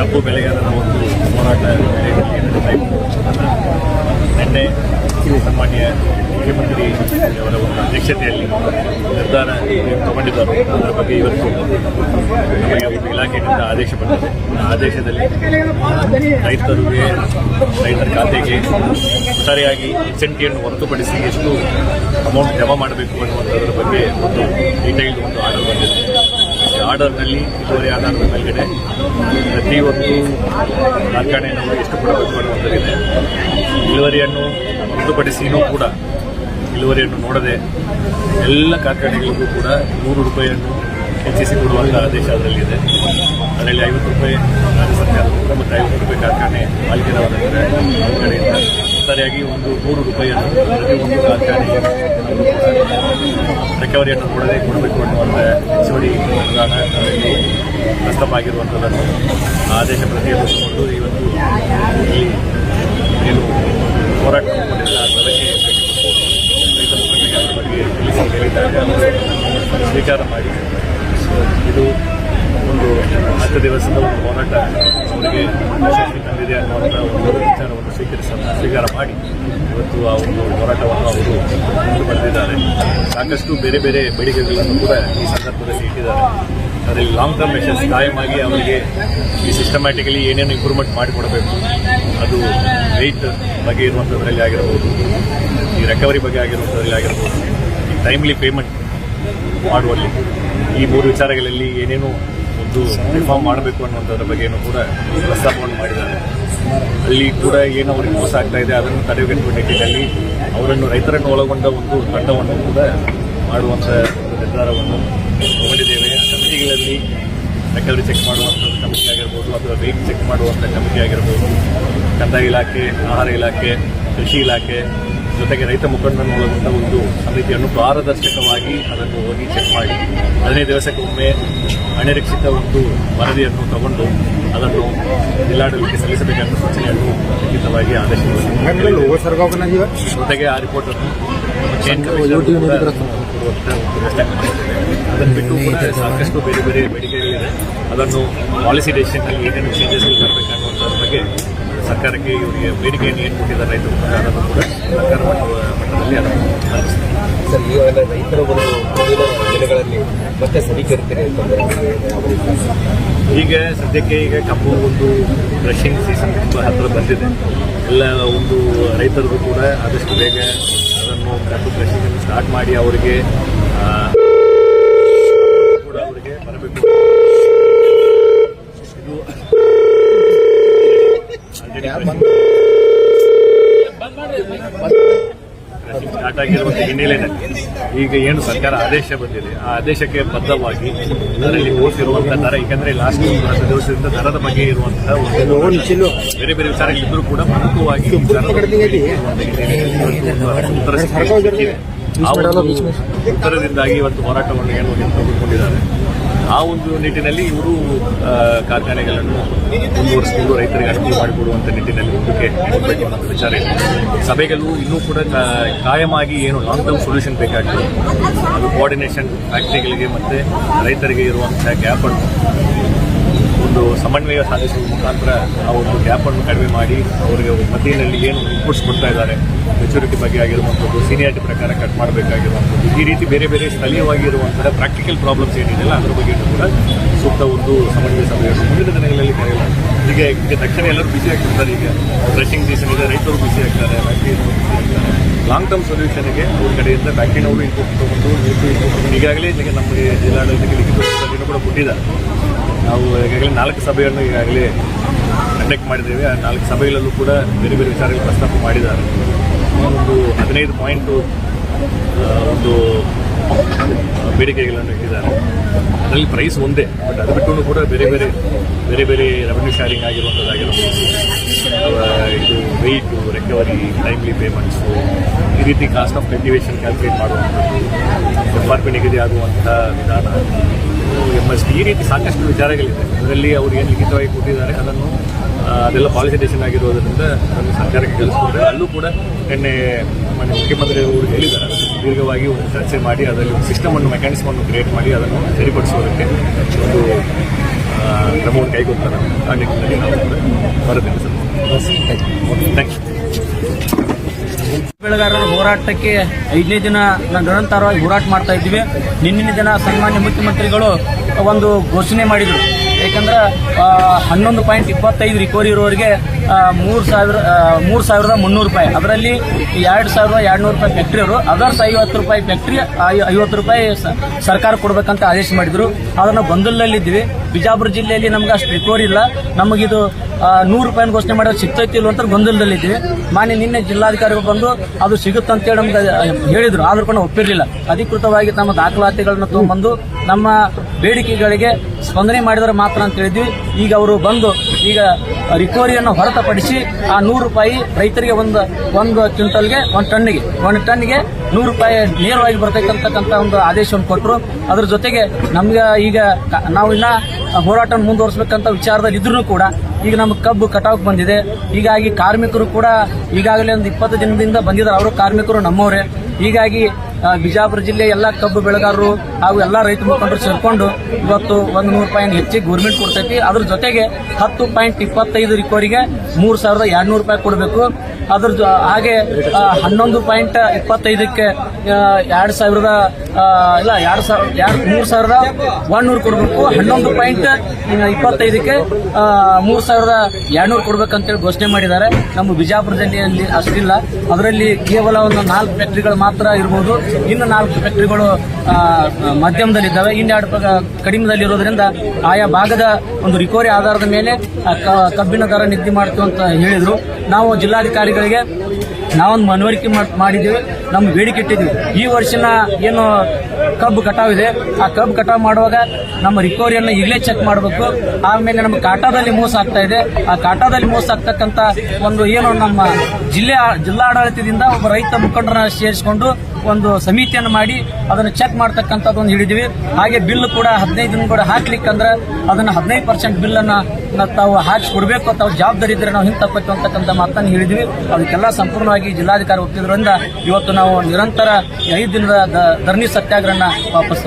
ಕಬ್ಬು ಬೆಳೆಗಾರರ ಒಂದು ಹೋರಾಟ. ನಿನ್ನೆ ಸನ್ಮಾನ್ಯ ಮುಖ್ಯಮಂತ್ರಿ ಅವರ ಒಂದು ಅಧ್ಯಕ್ಷತೆಯಲ್ಲಿ ನಿರ್ಧಾರ ತಗೊಂಡಿದ್ದಾರೆ ಅದರ ಬಗ್ಗೆ ಇವತ್ತು ನಮಗೆ ಒಂದು ಇಲಾಖೆಯಿಂದ ಆದೇಶ ಬಂದಿದೆ. ಆದೇಶದಲ್ಲಿ ರೈತರಿಗೆ ರೈತರ ಖಾತೆಗೆ ಒಟ್ಟಾರೆಯಾಗಿ ಇನ್ಸೆಂಟಿವನ್ನು ಹೊರತುಪಡಿಸಿ ಎಷ್ಟು ಅಮೌಂಟ್ ಜಮಾ ಮಾಡಬೇಕು ಅನ್ನುವಂಥದ್ರ ಬಗ್ಗೆ ಒಂದು ಡೀಟೈಲ್ಡ್ ಒಂದು ಆರ್ಡರ್ ಬಂದಿದೆ. ಆರ್ಡರ್ನಲ್ಲಿ ಇದುವರೆ ಆಧಾರದ ಮೇಲ್ಗಡೆ ಪ್ರತಿಯೊಂದು ಕಾರ್ಖಾನೆಯನ್ನು ಎಷ್ಟು ಕೊಡಬೇಕು ಅನ್ನುವಂಥದ್ದಿದೆ. ಇಳುವರಿಯನ್ನು ಹೊರತುಪಡಿಸಿಯೂ ಕೂಡ, ಇಳುವರಿಯನ್ನು ನೋಡದೆ ಎಲ್ಲ ಕಾರ್ಖಾನೆಗಳಿಗೂ ಕೂಡ ನೂರು ರೂಪಾಯಿಯನ್ನು ಹೆಚ್ಚಿಸಿ ಕೊಡುವಂಥ ಆದೇಶ ಅದರಲ್ಲಿದೆ. ಅದರಲ್ಲಿ ಐವತ್ತು ರೂಪಾಯಿ ರಾಜ್ಯ ಸರ್ಕಾರದಿಂದ ಮತ್ತು ಐವತ್ತು ರೂಪಾಯಿ ಕಾರ್ಖಾನೆ ಮಾಲೀಕರವರ ಕಡೆಯಿಂದ ಸರಿಯಾಗಿ ಒಂದು ನೂರು ರೂಪಾಯಿಯನ್ನು ಪ್ರತಿಯೊಂದು ಕಾರ್ಖಾನೆ ರಿಕವರಿಯನ್ನು ನೋಡದೆ ಕೊಡಬೇಕು ಅನ್ನುವಂಥ ಪ್ರಸ್ತಾಪ ಆಗಿರುವಂಥದ್ದನ್ನು ಆದೇಶ ಪ್ರತಿಯನ್ನು ತಗೊಂಡು ಇವತ್ತು ಈ ಏನು ಹೋರಾಟ ಬಗ್ಗೆ ಸ್ವೀಕಾರ ಮಾಡಿ. ಸೊ ಇದು ಒಂದು ಹತ್ತು ದಿವಸದ ಒಂದು ಹೋರಾಟ ಅವರಿಗೆ ಯಶಸ್ವಿ ತಂದಿದೆ ಅನ್ನುವಂಥ ಒಂದು ವಿಚಾರವನ್ನು ಸ್ವೀಕರಿಸ, ಸ್ವೀಕಾರ ಮಾಡಿ ಇವತ್ತು ಆ ಒಂದು ಹೋರಾಟವನ್ನು ಅವರು ಮುಂದೆ ಬಂದಿದ್ದಾರೆ ಸಾಕಷ್ಟು ಬೇರೆ ಬೇರೆ ಬೇಡಿಕೆಗಳನ್ನು ಕೂಡ ಈ ಸಂದರ್ಭದಲ್ಲಿ ಇಟ್ಟಿದ್ದಾರೆ. ಅದರಲ್ಲಿ ಲಾಂಗ್ ಟರ್ಮ್ ಮೆಷರ್ಸ್ ಆಗಿ ಅವರಿಗೆ ಈ ಸಿಸ್ಟಮ್ಯಾಟಿಕಲಿ ಏನೇನು ಇಂಪ್ರೂವ್ಮೆಂಟ್ ಮಾಡಿಕೊಡಬೇಕು, ಅದು ವೆಯ್ಟ್ ಬಗ್ಗೆ ಇರುವಂಥದ್ರಲ್ಲಿ ಆಗಿರ್ಬೋದು, ಈ ರಿಕವರಿ ಬಗ್ಗೆ ಆಗಿರುವಂಥದ್ರಲ್ಲಿ ಆಗಿರ್ಬೋದು, ಈ ಟೈಮ್ಲಿ ಪೇಮೆಂಟ್ ಮಾಡುವಲ್ಲಿ ಈ ಮೂರು ವಿಚಾರಗಳಲ್ಲಿ ಏನೇನು ಒಂದು ರಿಫಾರ್ಮ್ ಮಾಡಬೇಕು ಅನ್ನುವಂಥದ್ರ ಬಗ್ಗೆನೂ ಕೂಡ ಪ್ರಸ್ತಾಪವನ್ನು ಮಾಡಿದ್ದಾರೆ. ಅಲ್ಲಿ ಕೂಡ ಏನು ಅವರಿಗೆ ಮೋಸ ಆಗ್ತಾ ಇದೆ, ಅದನ್ನು ತಡೆಗಟ್ಟುವ ನಿಟ್ಟಿನಲ್ಲಿ ಅವರನ್ನು ರೈತರನ್ನು ಒಳಗೊಂಡ ಒಂದು ತಂಡವನ್ನು ಕೂಡ ಮಾಡುವಂಥ ನಿರ್ಧಾರವನ್ನು ತಗೊಂಡಿದ್ದೇವೆ ಆ ಕಮಿಟಿಗಳಲ್ಲಿ ರೆಕವರಿ ಚೆಕ್ ಮಾಡುವಂಥ ಕಮಿಟಿ ಆಗಿರ್ಬೋದು ಅಥವಾ ವೇಟ್ ಚೆಕ್ ಮಾಡುವಂಥ ಕಮಿಟಿ ಆಗಿರ್ಬೋದು ಕಂದಾಯ ಇಲಾಖೆ ಆಹಾರ ಇಲಾಖೆ ಕೃಷಿ ಇಲಾಖೆ ಜೊತೆಗೆ ರೈತ ಮುಖಂಡರನ್ನು ಒಳಗೊಂಡ ಒಂದು ಸಮಿತಿಯನ್ನು ಪಾರದರ್ಶಕವಾಗಿ ಅದನ್ನು ಹೋಗಿ ಚೆಕ್ ಮಾಡಿ. ಹದಿನೈದು ದಿವಸಕ್ಕೊಮ್ಮೆ ಅನಿರೀಕ್ಷಿತ ಒಂದು ವರದಿಯನ್ನು ತಗೊಂಡು ಅದನ್ನು ಜಿಲ್ಲಾಡಳಿತಕ್ಕೆ ಸಲ್ಲಿಸಬೇಕಾದ ಸೂಚನೆಯನ್ನು ಖಚಿತವಾಗಿ ಆದೇಶಿಸಿದೆ ಜೊತೆಗೆ ಆ ರಿಪೋರ್ಟ್ ಅದನ್ನು ಬಿಟ್ಟು ಕೂಡ ಸಾಕಷ್ಟು ಬೇರೆ ಬೇರೆ ಬೇಡಿಕೆಗಳಿದೆ. ಅದನ್ನು ಪಾಲಿಸಿ ಡೆಸಿಷನ್ನಲ್ಲಿ ಏನೇನು ಚೇಂಜಸ್ ತರಬೇಕನ್ನುವಂಥದ್ರ ಬಗ್ಗೆ ಸರ್ಕಾರಕ್ಕೆ ಇವರಿಗೆ ಬೇಡಿಕೆಯನ್ನು ಏನು ಕೊಟ್ಟಿದ್ದಾರೆ ರೈತರು ಅದನ್ನು ಕೂಡ ಸರ್ಕಾರ ಮಟ್ಟ- ಮಟ್ಟದಲ್ಲಿ ಅದನ್ನು ಸರ್ ಈಗಾಗಲೇ ರೈತರ ಒಂದು ಮುಂದಿನ ದಿನಗಳಲ್ಲಿ ಮತ್ತೆ ಸಮೀಕರಿತೀರಿ ಅಂತಂದ್ರೆ ಈಗ ಸದ್ಯಕ್ಕೆ ಈಗ ಕಬ್ಬು ಒಂದು ಬ್ರಷಿಂಗ್ ಸೀಸನ್ ತುಂಬ ಹತ್ತಿರ ಬಂದಿದೆ. ಎಲ್ಲ ಒಂದು ರೈತರಿಗೂ ಕೂಡ ಆದಷ್ಟು ಬೇಗ ಅದನ್ನು ಕಬ್ಬು ಬ್ರಷಿಂಗನ್ನು ಸ್ಟಾರ್ಟ್ ಮಾಡಿ ಅವರಿಗೆ ಆ, ಕೂಡ ಅವರಿಗೆ ಬರಬೇಕು ಇದು ಸ್ಟಾರ್ಟ್ ಆಗಿರುವಂತಹ ಹಿನ್ನೆಲೆಯಲ್ಲಿ ಈಗ ಏನು ಸರ್ಕಾರ ಆದೇಶ ಬಂದಿದೆ ಆ ಆದೇಶಕ್ಕೆ ಬದ್ಧವಾಗಿ ಅದರಲ್ಲಿ ಓದಿರುವಂತಹ ದರ ಯಾಕಂದ್ರೆ ಲಾಸ್ಟ್ ಹತ್ತು ದಿವಸದಿಂದ ದರದ ಬಗ್ಗೆ ಇರುವಂತಹ ಒಂದು ಬೇರೆ ಬೇರೆ ವಿಚಾರಗಳಿದ್ರು ಕೂಡ ಪ್ರಮುಖವಾಗಿ ಉತ್ತರದಿಂದಾಗಿ ಇವತ್ತು ಹೋರಾಟವನ್ನು ಏನು ತೆಗೆದುಕೊಂಡಿದ್ದಾರೆ ಆ ಒಂದು ನಿಟ್ಟಿನಲ್ಲಿ ಇವರು ಕಾರ್ಖಾನೆಗಳನ್ನು ಮುಂದುವರಿಸಿಕೊಂಡು ರೈತರಿಗೆ ಅನುಕೂಲ ಮಾಡಿಕೊಡುವಂಥ ನಿಟ್ಟಿನಲ್ಲಿ ಮುಂದಕ್ಕೆ ವಿಚಾರ ಇದೆ. ಸಭೆಗಳು ಇನ್ನೂ ಕೂಡ ಕಾಯಮಾಗಿ ಏನು ಲಾಂಗ್ ಟರ್ಮ್ ಸೊಲ್ಯೂಷನ್ ಬೇಕಾಗ್ತದೆ ಅದು ಕೋಆರ್ಡಿನೇಷನ್ ಫ್ಯಾಕ್ಟರಿಗಳಿಗೆ ಮತ್ತು ರೈತರಿಗೆ ಇರುವಂಥ ಗ್ಯಾಪ್ ಸಮನ್ವಯ ಸಾಧಿಸುವ ಮುಖಾಂತರ ಆ ಒಂದು ಗ್ಯಾಪ್ ಅನ್ನು ಕಡಿಮೆ ಮಾಡಿ ಅವರಿಗೆ ಮಧ್ಯದಲ್ಲಿ ಏನು ಇನ್ಪುಟ್ಸ್ ಕೊಡ್ತಾ ಇದ್ದಾರೆ ಮೆಚುರಿಟಿ ಬಗ್ಗೆ ಆಗಿರುವಂಥದ್ದು ಸೀನಿಯಾರಿಟಿ ಪ್ರಕಾರ ಕಟ್ ಮಾಡಬೇಕಾಗಿರುವಂಥದ್ದು, ಈ ರೀತಿ ಬೇರೆ ಬೇರೆ ಸ್ಥಳೀಯವಾಗಿರುವಂಥ ಪ್ರಾಕ್ಟಿಕಲ್ ಪ್ರಾಬ್ಲಮ್ಸ್ ಏನಿದೆಯಲ್ಲ, ಅದ್ರ ಬಗ್ಗೆ ಕೂಡ ಸೂಕ್ತ ಒಂದು ಸಮನ್ವಯ ಸಭೆಯನ್ನು ಮುಂದಿನ ದಿನಗಳಲ್ಲಿ ಕರೆಯಲ್ಲ ಈಗ ಈಗ ತಕ್ಷಣ ಎಲ್ಲರೂ ಬಿಸಿ ಆಗ್ತಿರ್ತಾರೆ ಈಗ. ಡ್ರೆಸ್ಸಿಂಗ್ ಸೀಸನ್ ಇದೆ, ರೈತರು ಬಿಸಿ ಆಗ್ತಾರೆ ಲಾಂಗ್ ಟರ್ಮ್ ಸೊಲ್ಯೂಷನ್ಗೆ ಅವ್ರ ಕಡೆಯಿಂದ ಫ್ಯಾಕ್ಟ್ರಿನವರು ಇನ್ಪುಟ್ ತಗೊಂಡು ಈಗಾಗಲೇ ಈಗ ನಮಗೆ ಜಿಲ್ಲಾಡಳಿತಕ್ಕೆ ಲಿಖಿತ ಕೂಡ ಕೊಟ್ಟಿದ್ದಾರೆ. ನಾವು ಈಗಾಗಲೇ ನಾಲ್ಕು ಸಭೆಯನ್ನು ಈಗಾಗಲೇ ಕಂಡಕ್ಟ್ ಮಾಡಿದ್ದೇವೆ. ಆ ನಾಲ್ಕು ಸಭೆಗಳಲ್ಲೂ ಕೂಡ ಬೇರೆ ಬೇರೆ ವಿಚಾರಗಳು ಪ್ರಸ್ತಾಪ ಮಾಡಿದ್ದಾರೆ. ಒಂದು ಹದಿನೈದು ಪಾಯಿಂಟು ಒಂದು ಬೇಡಿಕೆಗಳನ್ನು ಇಟ್ಟಿದ್ದಾರೆ. ಅದರಲ್ಲಿ ಪ್ರೈಸ್ ಒಂದೇ ಬಟ್ ಅದು ಬಿಟ್ಟು ಕೂಡ ಬೇರೆ ಬೇರೆ ಬೇರೆ ಬೇರೆ ರೆವೆನ್ಯೂ ಶೇರಿಂಗ್ ಆಗಿರುವಂಥದ್ದಾಗಿರ್ಬೋದು ಇದು ವೆಯ್ಟು ರಿಕವರಿ ಟೈಮ್ಲಿ ಪೇಮೆಂಟ್ಸು ಈ ರೀತಿ ಕಾಸ್ಟ್ ಆಫ್ ಕಲ್ಟಿವೇಷನ್ ಕ್ಯಾಲ್ಕುಲೇಟ್ ಮಾಡುವಂಥದ್ದು ಎಫ್ ಆರ್ ನಿಗದಿ ಆಗುವಂಥ ವಿಧಾನ. ಎಂ ಎಸ್ ಈ ರೀತಿ ಸಾಕಷ್ಟು ವಿಚಾರಗಳಿದೆ. ಅದರಲ್ಲಿ ಅವರು ಏನು ಲಿಖಿತವಾಗಿ ಕೊಟ್ಟಿದ್ದಾರೆ ಅದನ್ನು ಅದೆಲ್ಲ ಪಾಲಿಸಿಟೇಷನ್ ಆಗಿರೋದರಿಂದ ಅದನ್ನು ಸರ್ಕಾರಕ್ಕೆ ಕಳಿಸ್ಕೊಂಡ್ರೆ ಅಲ್ಲೂ ಕೂಡ ನಿನ್ನೆ ಮಾನ್ಯ ಮುಖ್ಯಮಂತ್ರಿ ಅವರು ಹೇಳಿದ್ದಾರೆ ದೀರ್ಘವಾಗಿ ಒಂದು ಚರ್ಚೆ ಮಾಡಿ ಅದರಲ್ಲಿ ಒಂದು ಸಿಸ್ಟಮ್ ಅನ್ನು ಮೆಕ್ಯಾನಿಸಮ್ ಅನ್ನು ಕ್ರಿಯೇಟ್ ಮಾಡಿ ಅದನ್ನು ಸರಿಪಡಿಸೋದಕ್ಕೆ ಒಂದು ಕ್ರಮವನ್ನು ಕೈಗೊಳ್ತಾರೆ ಆ ನಿಟ್ಟಿನಲ್ಲಿ ನಾವು ವರದಿಯನ್ನು ಸಲ್ಲಿಸ್ತೀವಿ ಥ್ಯಾಂಕ್ ಯು ಬೆಳೆಗಾರರ ಹೋರಾಟಕ್ಕೆ ಐದನೇ ದಿನ ನಿರಂತರವಾಗಿ ಹೋರಾಟ ಮಾಡ್ತಾ ಇದ್ದೀವಿ. ನಿನ್ನಿನ ದಿನ ಸನ್ಮಾನ್ಯ ಮುಖ್ಯಮಂತ್ರಿಗಳು ಒಂದು ಘೋಷಣೆ ಮಾಡಿದರು. ಯಾಕಂದ್ರೆ ಹನ್ನೊಂದು ಪಾಯಿಂಟ್ ಇಪ್ಪತ್ತೈದು ರಿಕವರಿ ಇರೋರಿಗೆ ಮೂರು ಸಾವಿರ ಮೂರು ಸಾವಿರದ ಮುನ್ನೂರು ರೂಪಾಯಿ. ಅದರಲ್ಲಿ ಎರಡು ಸಾವಿರದ ಎರಡು ನೂರು ರೂಪಾಯಿ ಫ್ಯಾಕ್ಟ್ರಿ ಅವರು ಅದರ್ಸ್ ಐವತ್ತು ರೂಪಾಯಿ ಫ್ಯಾಕ್ಟ್ರಿ ಐವತ್ತು ರೂಪಾಯಿ ಸರ್ಕಾರ ಕೊಡಬೇಕಂತ ಆದೇಶ ಮಾಡಿದ್ರು. ಅದನ್ನು ಬಂದಲ್ಲಲ್ಲಿದ್ದೀವಿ ಬಿಜಾಪುರ ಜಿಲ್ಲೆಯಲ್ಲಿ ನಮ್ಗೆ ಅಷ್ಟು ರಿಕವರಿ ಇಲ್ಲ. ನಮಗಿದು ನೂರು ರೂಪಾಯಿನ ಘೋಷಣೆ ಮಾಡೋದು ಸಿಗ್ತೈತಿ ಇಲ್ಲ ಅಂತ ಗೊಂದಲದಲ್ಲಿದ್ದೀವಿ ಮಾನ್ಯ ನಿನ್ನೆ ಜಿಲ್ಲಾಧಿಕಾರಿಗಳು ಬಂದು ಅದು ಸಿಗುತ್ತಂತೇಳಿ ನಮ್ಗೆ ಹೇಳಿದ್ರು. ಆದರೂ ಕೂಡ ಒಪ್ಪಿರಲಿಲ್ಲ. ಅಧಿಕೃತವಾಗಿ ತಮ್ಮ ದಾಖಲಾತಿಗಳನ್ನು ತಗೊಂಡ್ಬಂದು ನಮ್ಮ ಬೇಡಿಕೆಗಳಿಗೆ ಸ್ಪಂದನೆ ಮಾಡಿದರೆ ಮಾತ್ರ ಅಂತ ಹೇಳಿದ್ವಿ. ಈಗ ಅವರು ಬಂದು ಈಗ ರಿಕವರಿಯನ್ನು ಹೊರತುಪಡಿಸಿ ಆ ನೂರು ರೂಪಾಯಿ ರೈತರಿಗೆ ಒಂದು ಒಂದು ಕ್ವಿಂಟಲ್ಗೆ ಒಂದು ಟನ್ನಿಗೆ ಒಂದು ಟನ್ನಿಗೆ ನೂರು ರೂಪಾಯಿ ನೇರವಾಗಿ ಬರ್ತಕ್ಕಂತಕ್ಕಂಥ ಒಂದು ಆದೇಶವನ್ನು ಕೊಟ್ಟರು. ಅದ್ರ ಜೊತೆಗೆ ನಮ್ಗೆ ಈಗ ನಾವು ಇನ್ನ ಹೋರಾಟ ಮುಂದುವರಿಸಬೇಕಂತ ವಿಚಾರದಲ್ಲಿ ಇದ್ರೂ ಕೂಡ ಈಗ ನಮ್ಮ ಕಬ್ಬು ಕಟಾವ್ಗೆ ಬಂದಿದೆ. ಹೀಗಾಗಿ ಕಾರ್ಮಿಕರು ಕೂಡ ಈಗಾಗಲೇ ಒಂದು ಇಪ್ಪತ್ತು ದಿನದಿಂದ ಬಂದಿದ್ದಾರೆ. ಅವರು ಕಾರ್ಮಿಕರು ನಮ್ಮವರೇ. ಹೀಗಾಗಿ ಬಿಜಾಪುರ ಜಿಲ್ಲೆ ಎಲ್ಲ ಕಬ್ಬು ಬೆಳೆಗಾರರು ಹಾಗೂ ಎಲ್ಲ ರೈತ ಮುಖಂಡರು ಸೇರ್ಕೊಂಡು ಇವತ್ತು ಒಂದು ನೂರು ರೂಪಾಯಿ ಹೆಚ್ಚಿಗೆ ಗೌರ್ಮೆಂಟ್ ಕೊಡ್ತೈತಿ. ಅದ್ರ ಜೊತೆಗೆ ಹತ್ತು ಪಾಯಿಂಟ್ ಇಪ್ಪತ್ತೈದು ರಿಕೋರಿಗೆ ಮೂರು ಸಾವಿರದ ಎರಡ್ನೂರು ರೂಪಾಯಿ ಕೊಡಬೇಕು. ಅದ್ರ ಹಾಗೆ ಹನ್ನೊಂದು ಪಾಯಿಂಟ್ ಇಪ್ಪತ್ತೈದಕ್ಕೆ ಎರಡು ಸಾವಿರದ ಇಲ್ಲ, ಎರಡು ಸಾವಿರ ಎರಡು, ಮೂರು ಸಾವಿರದ ಒನ್ನೂರು ಕೊಡಬೇಕು. ಹನ್ನೊಂದು ಪಾಯಿಂಟ್ ಇಪ್ಪತ್ತೈದಕ್ಕೆ ಮೂರು ಸಾವಿರದ ಎರಡ್ನೂರು ಕೊಡ್ಬೇಕಂತೇಳಿ ಘೋಷಣೆ ಮಾಡಿದ್ದಾರೆ. ನಮ್ಮ ಬಿಜಾಪುರದಲ್ಲಿ ಜಿಲ್ಲೆಯಲ್ಲಿ ಅಷ್ಟಿಲ್ಲ. ಅದರಲ್ಲಿ ಕೇವಲ ಒಂದು ನಾಲ್ಕು ಫ್ಯಾಕ್ಟ್ರಿಗಳು ಮಾತ್ರ ಇರ್ಬೋದು. ಇನ್ನು ನಾಲ್ಕು ಫ್ಯಾಕ್ಟ್ರಿಗಳು ಮಧ್ಯಮದಲ್ಲಿದ್ದಾವೆ. ಇನ್ನೆರಡು ಎರಡು ಕಡಿಮೆದಲ್ಲಿ ಇರೋದ್ರಿಂದ ಆಯಾ ಭಾಗದ ಒಂದು ರಿಕವರಿ ಆಧಾರದ ಮೇಲೆ ಕಬ್ಬಿನ ದರ ನಿದ್ದೆ ಮಾಡ್ತು ಅಂತ ಹೇಳಿದ್ರು. ನಾವು ಜಿಲ್ಲಾಧಿಕಾರಿಗಳಿಗೆ ನಾವೊಂದು ಮನವರಿಕೆ ಮಾಡ್- ಮಾಡಿದ್ದೀವಿ ನಮ್ಮ ಬೇಡಿಕೆ ಇಟ್ಟಿದ್ದೀವಿ. ಈ ವರ್ಷನ ಏನು ಕಬ್ಬು ಕಟಾವಿದೆ ಆ ಕಬ್ಬು ಕಟಾವು ಮಾಡುವಾಗ ನಮ್ಮ ರಿಕವರಿಯನ್ನು ಈಗಲೇ ಚೆಕ್ ಮಾಡಬೇಕು. ಆಮೇಲೆ ನಮ್ಮ ಕಾಟಾದಲ್ಲಿ ಮೋಸ ಆಗ್ತಾ ಇದೆ. ಆ ಕಾಟಾದಲ್ಲಿ ಮೋಸ ಆಗ್ತಕ್ಕಂಥ ಒಂದು ಏನು ನಮ್ಮ ಜಿಲ್ಲೆ, ಜಿಲ್ಲಾಡಳಿತದಿಂದ ಒಬ್ಬ ರೈತ ಮುಖಂಡರನ್ನ ಸೇರಿಸಿಕೊಂಡು ಒಂದು ಸಮಿತಿಯನ್ನು ಮಾಡಿ ಅದನ್ನು ಚೆಕ್ ಮಾಡ್ತಕ್ಕಂಥದ್ದು ಒಂದು ಹಿಡಿದಿವಿ. ಹಾಗೆ ಬಿಲ್ ಕೂಡ ಹದಿನೈದು ದಿನ ಕೂಡ ಹಾಕ್ಲಿಕ್ಕಂದ್ರೆ ಅದನ್ನು ಹದಿನೈದು ಪರ್ಸೆಂಟ್ ಬಿಲ್ಲನ್ನು ತಾವು ಹಾಕಿ ಕೊಡಬೇಕು ತಾವು ಜವಾಬ್ದಾರಿ ಇದ್ರೆ ನಾವು ಹಿಂತಪ್ಪತ್ತು ಅಂತಕ್ಕಂಥ ಮಾತನ್ನು ಹೇಳಿದ್ವಿ. ಅದಕ್ಕೆಲ್ಲ ಸಂಪೂರ್ಣವಾಗಿ ಜಿಲ್ಲಾಧಿಕಾರಿ ಒಪ್ಪಿದ್ರಿಂದ ಇವತ್ತು ನಾವು ನಿರಂತರ ಐದು ದಿನದ ಧರಣಿ ಸತ್ಯಾಗ್ರಹನ ವಾಪಸ್